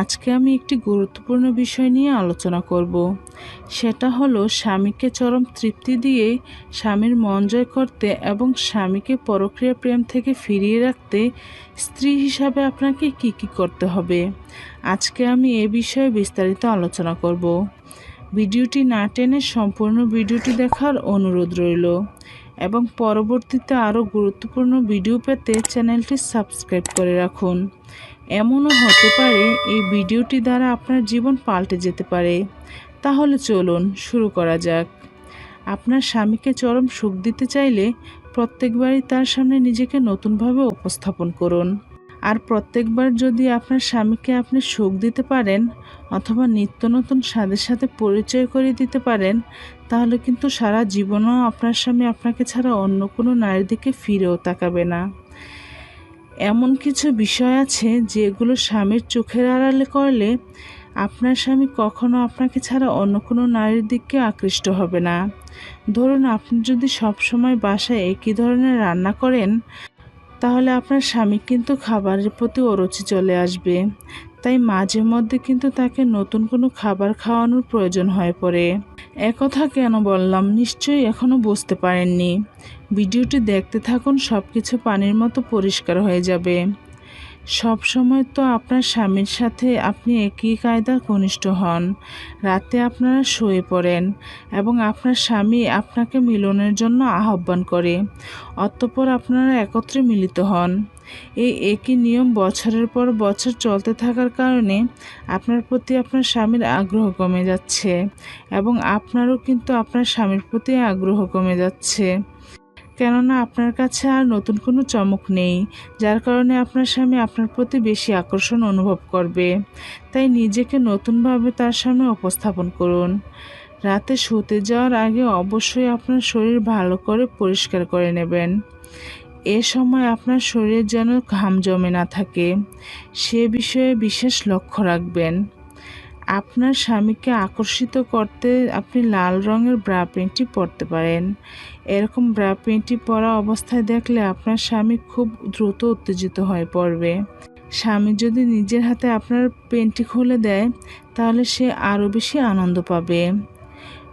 আজকে আমি একটি গুরুত্বপূর্ণ বিষয় নিয়ে আলোচনা করব। সেটা হলো স্বামীকে চরম তৃপ্তি দিয়ে স্বামীর মন জয় করতে এবং স্বামীকে পরক্রিয়া প্রেম থেকে ফিরিয়ে রাখতে স্ত্রী হিসাবে আপনাকে কি কি করতে হবে? আজকে আমি এ বিষয়ে বিস্তারিত আলোচনা করব। ভিডিওটি না টেনে সম্পূর্ণ ভিডিওটি দেখার অনুরোধ রইল। এবং পরবর্তীতে আরও গুরুত্বপূর্ণ ভিডিও পেতে চ্যানেলটি সাবস্ক্রাইব করে রাখুন। এমনও হতে পারে এই ভিডিওটি দ্বারা আপনার জীবন পাল্টে যেতে পারে। তাহলে চলুন শুরু করা যাক। আপনার স্বামীকে চরম সুখ দিতে চাইলে প্রত্যেকবারই তার সামনে নিজেকে নতুনভাবে উপস্থাপন করুন। আর প্রত্যেকবার যদি আপনার স্বামীকে আপনি সুখ দিতে পারেন অথবা নিত্য নতুন স্বাদের সাথে পরিচয় করে দিতে পারেন, তাহলে কিন্তু সারা জীবনও আপনার স্বামী আপনাকে ছাড়া অন্য কোনো নারীর দিকে ফিরেও তাকাবে না। এমন কিছু বিষয় আছে যেগুলো স্বামীর চোখের আড়ালে করলে আপনার স্বামী কখনো আপনাকে ছাড়া অন্য কোনো নারীর দিকে আকৃষ্ট হবে না। ধরুন, আপনি যদি সবসময় বাসায় একই ধরনের রান্না করেন, তাহলে আপনার স্বামী কিন্তু খাবারের প্রতি অরুচি চলে আসবে। তাই মাঝে মধ্যে কিন্তু তাকে নতুন কোনো খাবার খাওয়ানোর প্রয়োজন হয়ে পড়ে। একথা কেন বললাম নিশ্চয়ই এখনও বুঝতে পারেননি। ভিডিওটি দেখতে থাকুন সব কিছু পানির মতো পরিষ্কার হয়ে যাবে। সব সময় তো আপনার স্বামীর সাথে আপনি একই কায়দার ঘনিষ্ঠ হন। রাতে আপনারা শুয়ে পড়েন এবং আপনার স্বামী আপনাকে মিলনের জন্য আহ্বান করে। অতঃপর আপনারা একত্রে মিলিত হন। এই একই নিয়ম বছরের পর বছর চলতে থাকার কারণে আপনার প্রতি আপনার স্বামীর আগ্রহ কমে যাচ্ছে এবং আপনারও কিন্তু আপনার স্বামীর প্রতি আগ্রহ কমে যাচ্ছে। কেননা আপনার কাছে আর নতুন কোনো চমক নেই, যার কারণে আপনার স্বামী আপনার প্রতি বেশি আকর্ষণ অনুভব করবে। তাই নিজেকে নতুনভাবে তার সামনে উপস্থাপন করুন। রাতে শুতে যাওয়ার আগে অবশ্যই আপনার শরীর ভালো করে পরিষ্কার করে নেবেন। এ সময় আপনার শরীরে যেন ঘাম জমে না থাকে, সে বিষয়ে বিশেষ লক্ষ্য রাখবেন। আপনার স্বামীকে আকর্ষিত করতে আপনি লাল রঙের ব্রা প্যান্টটি পরতে পারেন। এরকম ব্রা প্যান্টটি পরা অবস্থায় দেখলে আপনার স্বামী খুব দ্রুত উত্তেজিত হয়ে পড়বে। স্বামী যদি নিজের হাতে আপনার পেন্টটি খুলে দেয়, তাহলে সে আরও বেশি আনন্দ পাবে।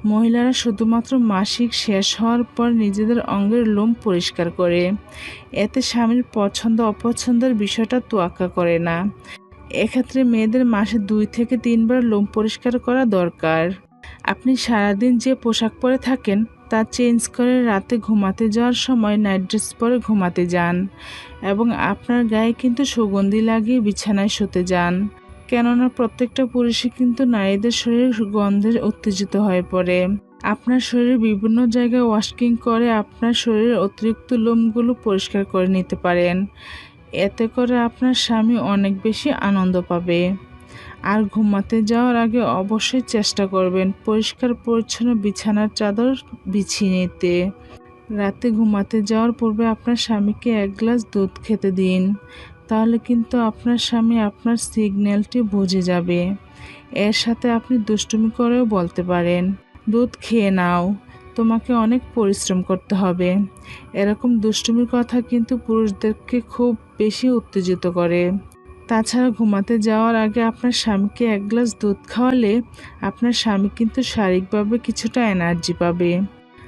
মহিলারা শুধুমাত্র মাসিক শেষ হওয়ার পর নিজেদের অঙ্গের লোম পরিষ্কার করে। এতে স্বামীর পছন্দ অপছন্দের বিষয়টা তোয়াক্কা করে না। এক্ষেত্রে মেয়েদের মাসে দুই থেকে তিনবার লোম পরিষ্কার করা দরকার। আপনি সারাদিন যে পোশাক পরে থাকেন, তা চেঞ্জ করে রাতে ঘুমাতে যাওয়ার সময় নাইট ড্রেস পরে ঘুমাতে যান এবং আপনার গায়ে কিন্তু সুগন্ধি লাগিয়ে বিছানায় শুতে যান। কেননা প্রত্যেকটা পুরুষই কিন্তু নারীদের শরীর গন্ধে উত্তেজিত হয়ে পড়ে। আপনার শরীরে বিভিন্ন জায়গায় ওয়াশকিং করে আপনার শরীরের অতিরিক্ত লোমগুলো পরিষ্কার করে নিতে পারেন। এতে করে আপনার স্বামী অনেক বেশি আনন্দ পাবে। আর ঘুমাতে যাওয়ার আগে অবশ্যই চেষ্টা করবেন পরিষ্কার পরিচ্ছন্ন বিছানার চাদর বিছিয়ে নিতে। রাতে ঘুমাতে যাওয়ার পূর্বে আপনার স্বামীকে এক গ্লাস দুধ খেতে দিন। তাহলে কিন্তু আপনার স্বামী আপনার সিগন্যালটি বুঝে যাবে। এর সাথে আপনি দুষ্টুমি করেও বলতে পারেন, দুধ খেয়ে নাও, তোমাকে অনেক পরিশ্রম করতে হবে। এরকম দুষ্টুমির কথা কিন্তু পুরুষদেরকে খুব বেশি উত্তেজিত করে। তাছাড়া ঘুমাতে যাওয়ার আগে আপনার স্বামীকে এক গ্লাস দুধ খাওয়ালে আপনার স্বামী কিন্তু শারীরিকভাবে কিছুটা এনার্জি পাবে।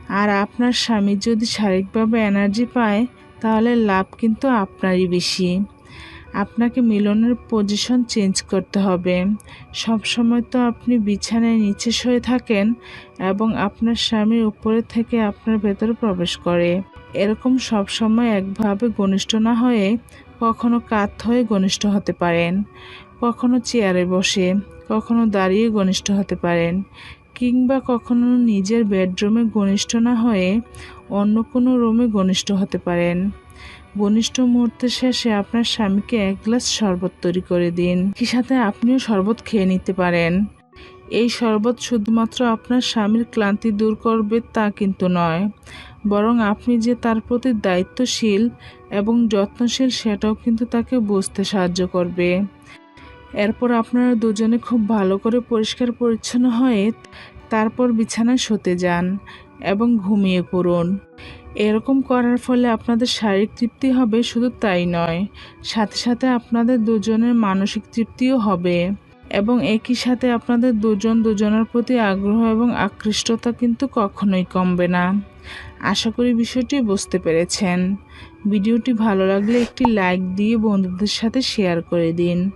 আর আপনার স্বামী যদি শারীরিকভাবে এনার্জি পায়, তাহলে লাভ কিন্তু আপনারই বেশি। আপনাকে মিলনের পজিশন চেঞ্জ করতে হবে। সব সময় তো আপনি বিছানায় নিচে শুয়ে থাকেন এবং আপনার স্বামীর উপরে থেকে আপনার ভেতরে প্রবেশ করে। এরকম সব সময় একভাবে ঘনিষ্ঠ না হয়ে কখনো কাত হয়ে ঘনিষ্ঠ হতে পারেন, কখনো চেয়ারে বসে, কখনো দাঁড়িয়ে ঘনিষ্ঠ হতে পারেন, কিংবা কখনো নিজের বেডরুমে ঘনিষ্ঠ না হয়ে অন্য কোনো রুমে ঘনিষ্ঠ হতে পারেন। ঘনিষ্ঠ মুহূর্তের শেষে আপনার স্বামীকে এক গ্লাস শরবত তৈরি করে দিন। কি সাথে আপনিও শরবত খেয়ে নিতে পারেন। এই শরবত শুধুমাত্র আপনার স্বামীর ক্লান্তি দূর করবে তা কিন্তু নয়, বরং আপনি যে তার প্রতি দায়িত্বশীল এবং যত্নশীল সেটাও কিন্তু তাকে বুঝতে সাহায্য করবে। এরপর আপনারা দুজনে খুব ভালো করে পরিষ্কার পরিচ্ছন্ন হয়ে তারপর বিছানায় শুতে যান এবং ঘুমিয়ে পড়ুন। এরকম করার ফলে আপনাদের শারীরিক তৃপ্তি হবে, শুধু তাই নয়। সাথে সাথে আপনাদের দুজনের মানসিক তৃপ্তিও হবে। এবং একই সাথে আপনাদের দুজন দুজনের প্রতি আগ্রহ এবং আকৃষ্টতা কিন্তু কখনোই কমবে না। আশা করি বিষয়টি বুঝতে পেরেছেন। ভিডিওটি ভালো লাগলে একটি লাইক দিয়ে বন্ধুদের সাথে শেয়ার করে দিন।